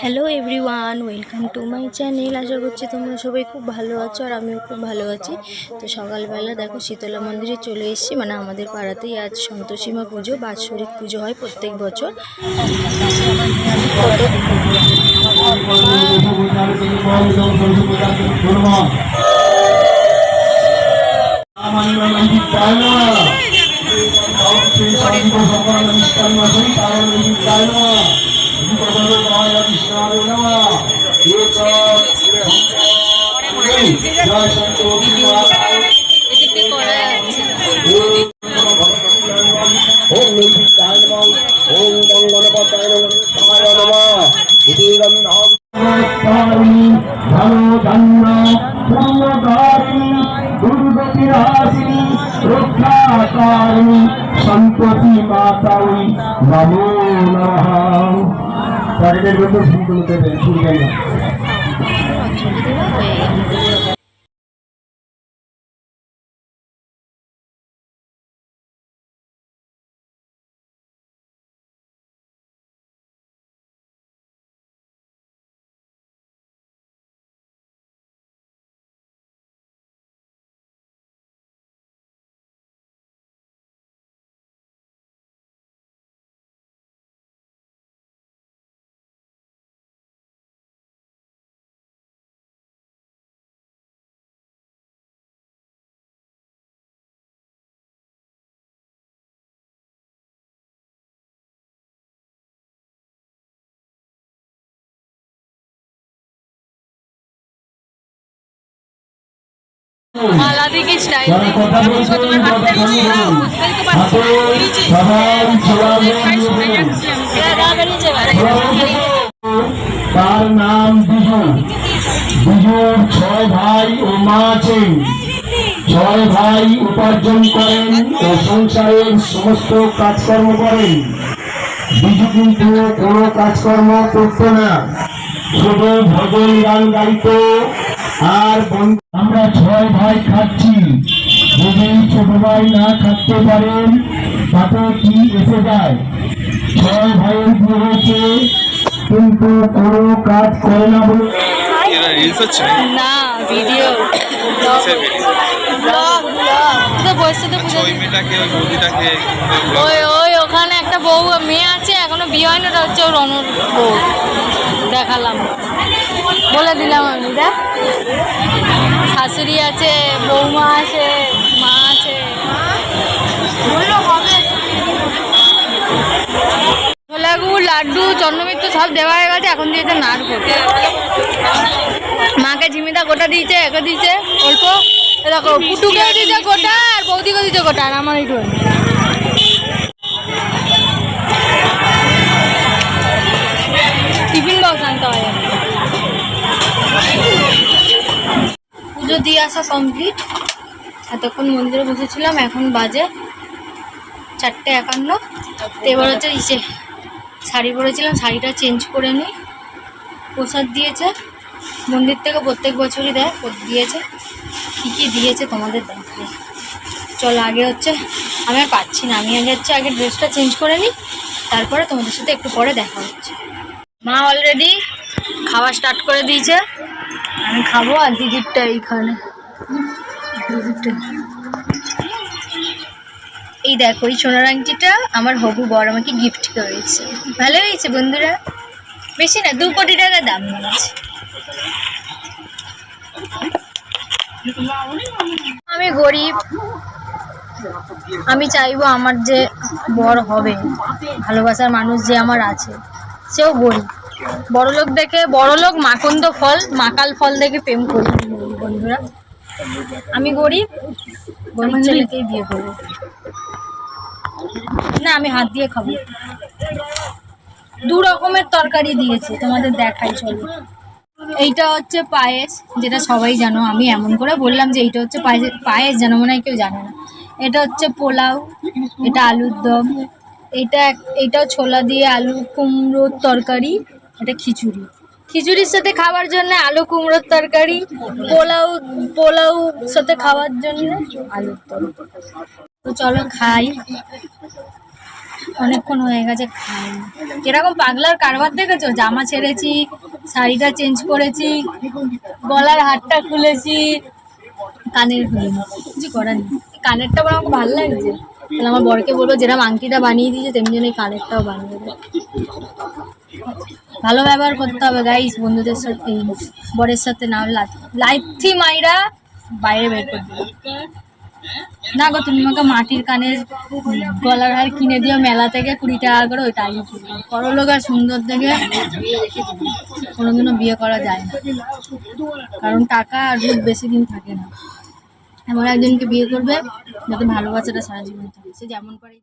Hello everyone welcome to my channel আশা করছি তোমরা সবাই খুব ভালো আছো আর আমিও খুব ভালো আছি। তো সকালবেলা দেখো শীতলা মন্দিরে চলে এসেছি। মানে আমাদের পাড়াতেই আজ সন্তোষীমা পুজো, বাৎসরিক পুজো হয় প্রত্যেক বছর। ভালো ধন্য পুণ্যকারিণী দুর্গতিরাশিনী রক্ষাকারিণী সন্ততি মাতাই নমো নমঃ। পরের বন্ধু শুনতে দেবেন শুরু স্টাইল তার নাম বিজু। বিজুর ছয় ভাই ও মা আছেন। ছয় ভাই উপার্জন করেন ও সংসারের সমস্ত কাজকর্ম করেন। বিজু কিন্তু কোনো কাজকর্ম করত না। শুধু ভজন গান গাইত আর আমরা ছয় ভাই খাচ্ছি। যদি ছোট ভাই না খাটতে পারেন তাতে কি এসে যায়? ছয় ভাইয়ের বিয়ে হয়েছে কিন্তু কোনো কাজ করে না বলে? না ভিডিও তো বসে পুজো ওই মেয়েটাকে ওই বৌদিটাকে ওই ওই ওখানে একটা বউ মেয়ে আছে এখনও বিয়ে হয়নি ওটা হচ্ছে ওর অনুর বউ। দেখালাম। বলে দিলাম আমি দেখ। শাশুড়ি আছে বৌমা আছে মা আছে। ছোলা লাড্ডু চন্দ্রমিত্র সব দেওয়া হয়ে গেছে এখন দিয়েছে নারকোল মাকে ঝিমিদা গোটা দিয়েছে একে দিয়েছে অল্প। দেখো পুটুকে দিয়েছে গোটা আর বৌদিকে দিয়েছে গোটা আর আমার একটু টিফিন বক্স আনতে হয় পুজো দিয়ে আসা কমপ্লিট এতক্ষণ মন্দিরে বসেছিলাম এখন বাজে চারটে একান্ন। তো এবার হচ্ছে ইসে শাড়ি পরেছিলাম শাড়িটা চেঞ্জ করে নিই। প্রসাদ দিয়েছে। মন্দির থেকে প্রত্যেক বছরই দেয় দিয়েছে। কী কী দিয়েছে তোমাদের দেখবে। চলো, আগে হচ্ছে আমি আর পাচ্ছি না। আমি আগে হচ্ছে আগে ড্রেসটা চেঞ্জ করে নিই, তারপরে তোমাদের সাথে একটু পরে দেখা হচ্ছে। মা অলরেডি খাওয়া স্টার্ট করে দিয়েছে। আমি খাব আর দিদিরটা এইখানে। এই দেখো, এই সোনার আংটিটা আমার হবু বর আমাকে গিফট করেছে। ভালো হয়েছে বন্ধুরা? বেশি না, দু কোটি টাকা দাম নিয়েছে আমি গরিব। আমি চাইব আমার যে বর হবে, ভালোবাসার মানুষ যে আমার আছে, সেও গরিব। বড়লোক দেখে, বড়লোক মাকন্দ ফল, মাকাল ফল দেখে প্রেম করি। বন্ধুরা, আমি গরিব গরিব ছেলেকেই বিয়ে করব। না, আমি হাত দিয়ে খাব। দু রকমের তরকারি দিয়েছে, তোমাদের দেখাই, চলো। এইটা হচ্ছে পায়েস, যেটা সবাই জানো, আমি এমন করে বললাম যে এইটা হচ্ছে পায়েস পায়েস জানো মনে হয় কেউ জানে না। এটা হচ্ছে পোলাও, এটা আলুর দম, এটা এটাও ছোলা দিয়ে আলু কুমড়োর তরকারি, এটা খিচুড়ি। খিচুড়ির সাথে খাওয়ার জন্য আলু কুমড়োর তরকারি, পোলাও পোলাও সাথে খাওয়ার জন্য আলুর তরকারি তো চলো খাই। অনেকক্ষণ হয়ে গেছে খাইনি কীরকম পাগলার কারবার দেখেছ? জামা ছেড়েছি শাড়িটা চেঞ্জ করেছি, গলার হারটা খুলেছি, কানের কিছু করার নেই। কানেরটা আমাকে ভালো লাগছে। তাহলে আমার বরকে বলব যেরকম আংটিটা বানিয়ে দিয়েছে, তেমনি জন্য এই কানেরটাও বানিয়ে দেবে। ভালো ব্যবহার করতে হবে গাইস বন্ধুদের সাথে। বরের সাথে না লাইথি মাইরা বাইরে বের করে না গো, তুমি আমাকে মাটির কানের গলার হার কিনে দিও, মেলা থেকে কুড়ি টাকা করে ওই টাইম করো লোক আর সুন্দর দেখে কোনোদিনও বিয়ে করা যায় না। কারণ টাকা আর রূপ বেশি দিন থাকে না। এমন একজনকে বিয়ে করবে যাতে ভালোবাসাটা সারা জীবন থাকে। সে যেমন করে